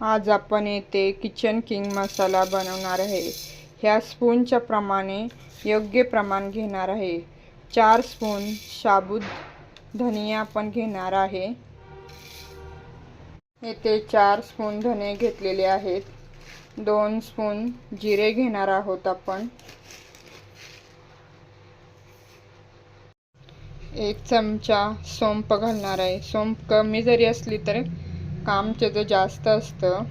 आज आपण येथे किचन किंग मसाला बनवणार आहे. ह्या स्पूनच्या प्रमाणे योग्य प्रमाण घेणार आहे. चार स्पून शाबूत धनिया आपण घेणार आहे. येथे चार स्पून धने घेतलेले आहेत. दोन स्पून जिरे घेणार आहोत आपण. एक चमचा सोंप घालणार आहे. सोंप कमी जरी असली तरी काम त्याचं जास्त असतं.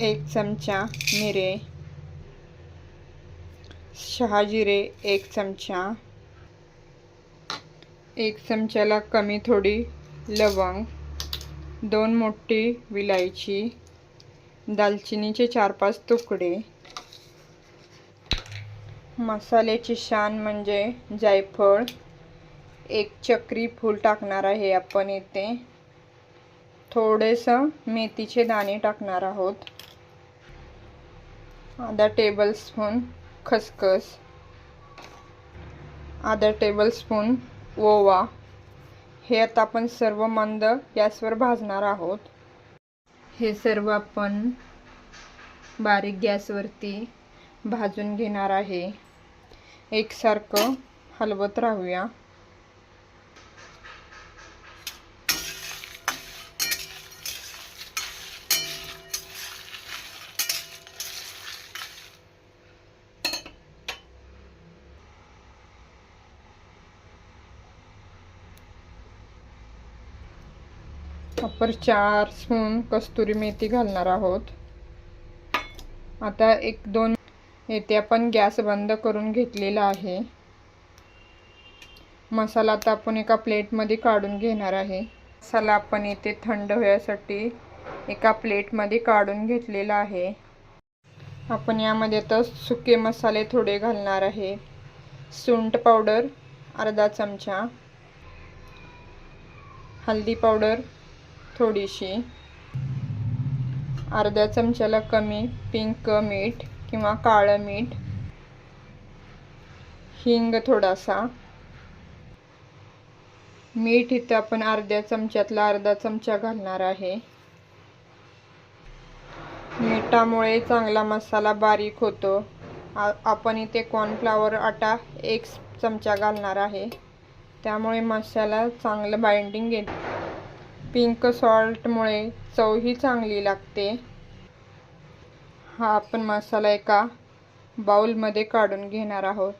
एक चमचा मिरे. शहाजिरे एक चमचा. एक चमच्याला कमी थोडी लवंग. दोन मोठी विलायची. दालचिनीचे चार पाच तुकडे. मसाल्याची शान म्हणजे जायफळ. एक चक्री फूल टाकणार आहे आपण इथे. थोडेसं मेथीचे दाणे टाकणार आहोत. आधा टेबलस्पून खसखस. आधा टेबलस्पून ओवा. हे आता आपण सर्व मंद गॅसवर भाजणार आहोत. हे सर्व आपण बारीक गॅसवरती भाजून घेणार आहे. एकसारखं हलवत राहूया. आपण चार स्पून कस्तुरी मेथी घालणार आहोत. आता एक दोन येथे आपण गॅस बंद करून घेतलेला आहे. मसाला आता आपण एका प्लेटमध्ये काढून घेणार आहे. मसाला आपण इथे थंड होण्यासाठी एका प्लेटमध्ये काढून घेतलेला आहे. आपण यामध्ये आता सुके मसाले थोडे घालणार आहे. सुंट पावडर अर्धा चमचा. हल्दी पावडर थोडीशी. अर्ध्या चमच्याला कमी पिंक मीठ किंवा काळं मीठ. हिंग थोडासा. मीठ इथं आपण अर्ध्या चमच्यातला अर्धा चमचा घालणार आहे. मिठामुळे चांगला मसाला बारीक होतो. आपण इथे कॉर्नफ्लावर आटा एक चमचा घालणार आहे. त्यामुळे मसाला चांगलं बाइंडिंग येते पिंक सॉल्टमुळे चवही चांगली लागते. हा आपण मसाला एका बाउलमध्ये काढून घेणार आहोत.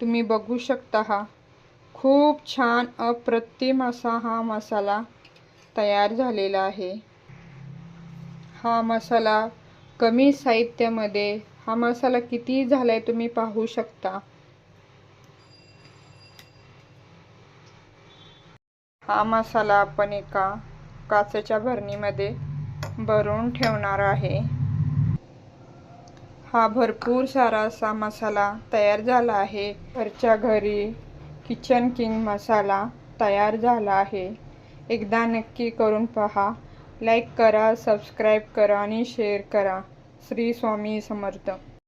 तुम्ही बघू शकता हा. खूप छान अप्रतिम असा हा मसाला तयार झालेला आहे. हा मसाला कमी साहित्यामध्ये हा मसाला किती झाला आहे तुम्ही पाहू शकता. हा मसाला आपण एका काचेच्या भरणीमध्ये भरून ठेवणार आहे. हा भरपूर सारा असा मसाला तयार झाला आहे. घरच्या घरी किचन किंग मसाला तयार झाला आहे. एकदा नक्की करून पहा. लाईक करा सबस्क्राईब करा आणि शेअर करा. श्री स्वामी समर्थ.